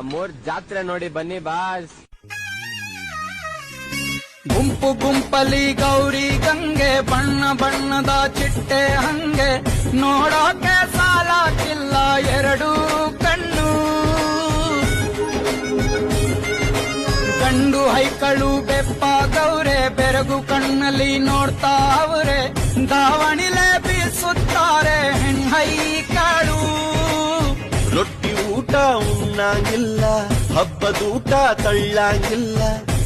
ಮೂರ್ ಜಾತ್ರೆ ನೋಡಿ ಬನ್ನಿ ಬಾಸ್. ಗುಂಪು ಗುಂಪಲಿ ಗೌರಿ ಗಂಗೆ, ಬಣ್ಣ ಬಣ್ಣದ ಚಿಟ್ಟೆ ಹಂಗೆ. ನೋಡೋಕೆ ಸಾಲಾಕಿಲ್ಲ ಎರಡು ಕಣ್ಣು. ಗಂಡು ಹೈಕಳು ಬೆಪ್ಪ ಗೌರೆ, ಬೆರಗು ಕಣ್ಣಲ್ಲಿ ನೋಡ್ತಾ ಅವರೇ. ದಾವಣಿಲೆ ಬೀಸುತ್ತಾರೆ ರೊಟ್ಟಿ ಊಟ ಉಣ್ಣಂಗಿಲ್ಲ ಹಬ್ಬದೂಟ ತಳ್ಳಂಗಿಲ್ಲ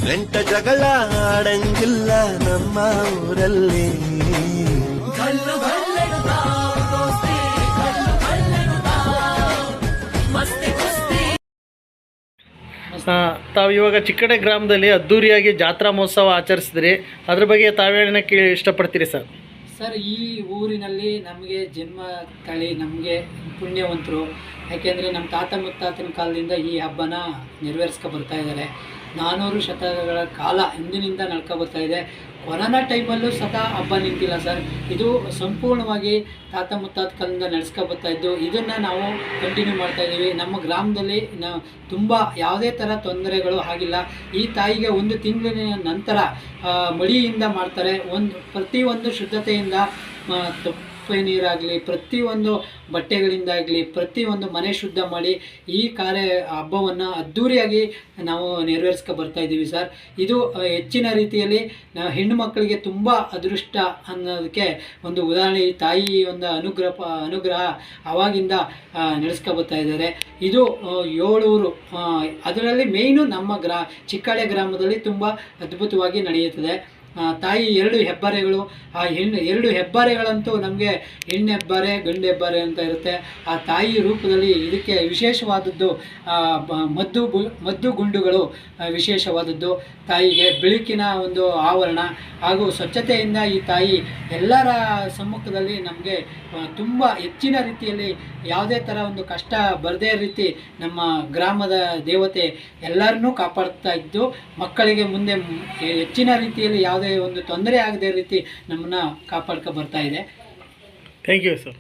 ಗಂಟ ಜಗಳ ಆಡಂಗಿಲ್ಲ ನಮ್ಮ ಊರಲ್ಲಿ. ತಾವು ಇವಾಗ ಚಿಕ್ಕಡೆ ಗ್ರಾಮದಲ್ಲಿ ಅದ್ದೂರಿಯಾಗಿ ಜಾತ್ರಾ ಮಹೋತ್ಸವ ಆಚರಿಸಿದ್ರಿ. ಅದ್ರ ಬಗ್ಗೆ ತಾವೇಳಕ್ಕೆ ಇಷ್ಟಪಡ್ತೀರಿ ಸರ್? ಸರ್, ಈ ಊರಿನಲ್ಲಿ ನಮಗೆ ಜನ್ಮ ತಳಿ ನಮಗೆ ಪುಣ್ಯವಂತರು. ಯಾಕೆಂದರೆ ನಮ್ಮ ತಾತ ಮುತ್ತಾತನ ಕಾಲದಿಂದ ಈ ಹಬ್ಬನ ನೆರವೇರಿಸ್ಕೊ ಬರ್ತಾ ಇದ್ದಾರೆ. ನಾನ್ನೂರು ಶತಕಗಳ ಕಾಲ ಹಿಂದಿನಿಂದ ನಡ್ಕೊ ಬರ್ತಾ ಇದೆ. ಕೊರೋನಾ ಟೈಮಲ್ಲೂ ಸದಾ ಹಬ್ಬ ನಿಂತಿಲ್ಲ ಸರ್. ಇದು ಸಂಪೂರ್ಣವಾಗಿ ತಾತ ಮುತ್ತಾತ ಕಾಲದಿಂದ ನಡೆಸ್ಕೊಬರ್ತಾ ಇದ್ದು, ಇದನ್ನು ನಾವು ಕಂಟಿನ್ಯೂ ಮಾಡ್ತಾ ಇದ್ದೀವಿ. ನಮ್ಮ ಗ್ರಾಮದಲ್ಲಿ ತುಂಬ ಯಾವುದೇ ಥರ ತೊಂದರೆಗಳು ಆಗಿಲ್ಲ. ಈ ತಾಯಿಗೆ ಒಂದು ತಿಂಗಳಿನ ನಂತರ ಮಡಿಯಿಂದ ಮಾಡ್ತಾರೆ. ಒಂದು, ಪ್ರತಿಯೊಂದು ಶುದ್ಧತೆಯಿಂದ ತಪ್ಪೆ ನೀರಾಗಲಿ, ಪ್ರತಿಯೊಂದು ಬಟ್ಟೆಗಳಿಂದಾಗಲಿ, ಪ್ರತಿಯೊಂದು ಮನೆ ಶುದ್ಧ ಮಾಡಿ ಈ ಕಾರ್ಯ ಹಬ್ಬವನ್ನು ಅದ್ಧೂರಿಯಾಗಿ ನಾವು ನೆರವೇರಿಸ್ಕೊ ಬರ್ತಾ ಇದ್ದೀವಿ ಸರ್. ಇದು ಹೆಚ್ಚಿನ ರೀತಿಯಲ್ಲಿ ಹೆಣ್ಣು ಮಕ್ಕಳಿಗೆ ತುಂಬ ಅದೃಷ್ಟ ಅನ್ನೋದಕ್ಕೆ ಒಂದು ಉದಾಹರಣೆ ತಾಯಿ ಒಂದು ಅನುಗ್ರಹ ಅನುಗ್ರಹ ಅವಾಗಿಂದ ನಡೆಸ್ಕೊ ಬರ್ತಾ ಇದ್ದಾರೆ. ಇದು ಏಳೂರು ಅದರಲ್ಲಿ ಮೇಯ್ನು ನಮ್ಮ ಗ್ರಾ ಚಿಕ್ಕಾಳೆ ಗ್ರಾಮದಲ್ಲಿ ತುಂಬ ಅದ್ಭುತವಾಗಿ ನಡೆಯುತ್ತದೆ. ತಾಯಿ ಎರಡು ಹೆಬ್ಬಾರೆಗಳು. ಆ ಹೆಣ್ಣು, ಎರಡು ಹೆಬ್ಬಾರೆಗಳಂತೂ ನಮಗೆ ಹೆಣ್ಣೆಬ್ಬರೆ, ಗಂಡೆಬ್ಬರೆ ಅಂತ ಇರುತ್ತೆ. ಆ ತಾಯಿ ರೂಪದಲ್ಲಿ ಇದಕ್ಕೆ ವಿಶೇಷವಾದದ್ದು ಮದ್ದು ಮದ್ದು ಗುಂಡುಗಳು ವಿಶೇಷವಾದದ್ದು. ತಾಯಿಗೆ ಬೆಳಕಿನ ಒಂದು ಆವರಣ ಹಾಗೂ ಸ್ವಚ್ಛತೆಯಿಂದ ಈ ತಾಯಿ ಎಲ್ಲರ ಸಮ್ಮುಖದಲ್ಲಿ ನಮಗೆ ತುಂಬ ಹೆಚ್ಚಿನ ರೀತಿಯಲ್ಲಿ ಯಾವುದೇ ಥರ ಒಂದು ಕಷ್ಟ ಬರದೇ ರೀತಿ ನಮ್ಮ ಗ್ರಾಮದ ದೇವತೆ ಎಲ್ಲರನ್ನೂ ಕಾಪಾಡ್ತಾ ಇದ್ದು, ಮಕ್ಕಳಿಗೆ ಮುಂದೆ ಹೆಚ್ಚಿನ ರೀತಿಯಲ್ಲಿ ಯಾವುದೇ ಒಂದು ತೊಂದರೆ ಆಗದೇ ರೀತಿ ನಮ್ಮನ್ನ ಕಾಪಾಡ್ಕೊ ಬರ್ತಾ ಇದೆ. Thank you sir